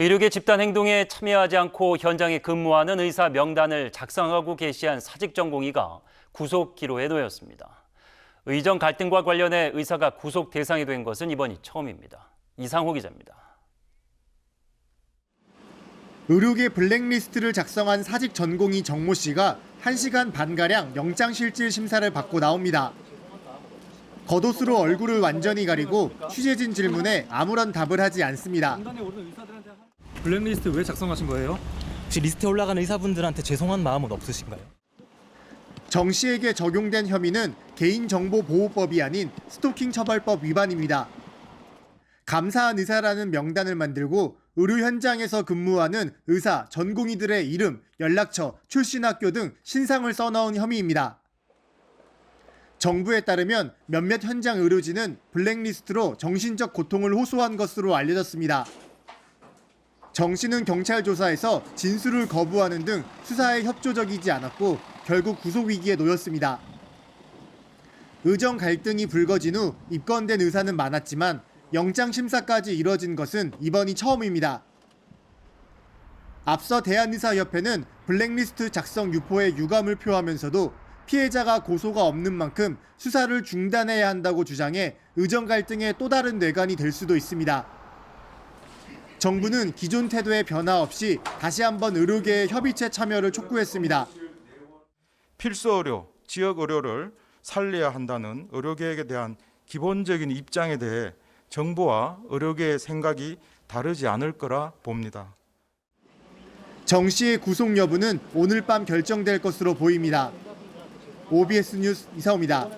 의료계 집단 행동에 참여하지 않고 현장에 근무하는 의사 명단을 작성하고 게시한 사직 전공의가 구속 기로에 놓였습니다. 의정 갈등과 관련해 의사가 구속 대상이 된 것은 이번이 처음입니다. 이상호 기자입니다. 의료계 블랙리스트를 작성한 사직 전공의 정모 씨가 1시간 반가량 영장실질 심사를 받고 나옵니다. 겉옷으로 얼굴을 완전히 가리고 취재진 질문에 아무런 답을 하지 않습니다. 블랙리스트 왜 작성하신 거예요? 혹시 리스트에 올라간 의사분들한테 죄송한 마음은 없으신가요? 정 씨에게 적용된 혐의는 개인정보보호법이 아닌 스토킹 처벌법 위반입니다. 감사한 의사라는 명단을 만들고 의료 현장에서 근무하는 의사, 전공의들의 이름, 연락처, 출신 학교 등 신상을 써넣은 혐의입니다. 정부에 따르면 몇몇 현장 의료진은 블랙리스트로 정신적 고통을 호소한 것으로 알려졌습니다. 정 씨는 경찰 조사에서 진술을 거부하는 등 수사에 협조적이지 않았고 결국 구속 위기에 놓였습니다. 의정 갈등이 불거진 후 입건된 의사는 많았지만 영장 심사까지 이뤄진 것은 이번이 처음입니다. 앞서 대한의사협회는 블랙리스트 작성 유포에 유감을 표하면서도 피해자가 고소가 없는 만큼 수사를 중단해야 한다고 주장해 의정 갈등의 또 다른 뇌관이 될 수도 있습니다. 정부는 기존 태도에 변화 없이 다시 한번 의료계의 협의체 참여를 촉구했습니다. 필수 의료, 지역 의료를 살려야 한다는 의료계획에 대한 기본적인 입장에 대해 정부와 의료계의 생각이 다르지 않을 거라 봅니다. 정 씨의 구속 여부는 오늘 밤 결정될 것으로 보입니다. OBS 뉴스 이사오입니다.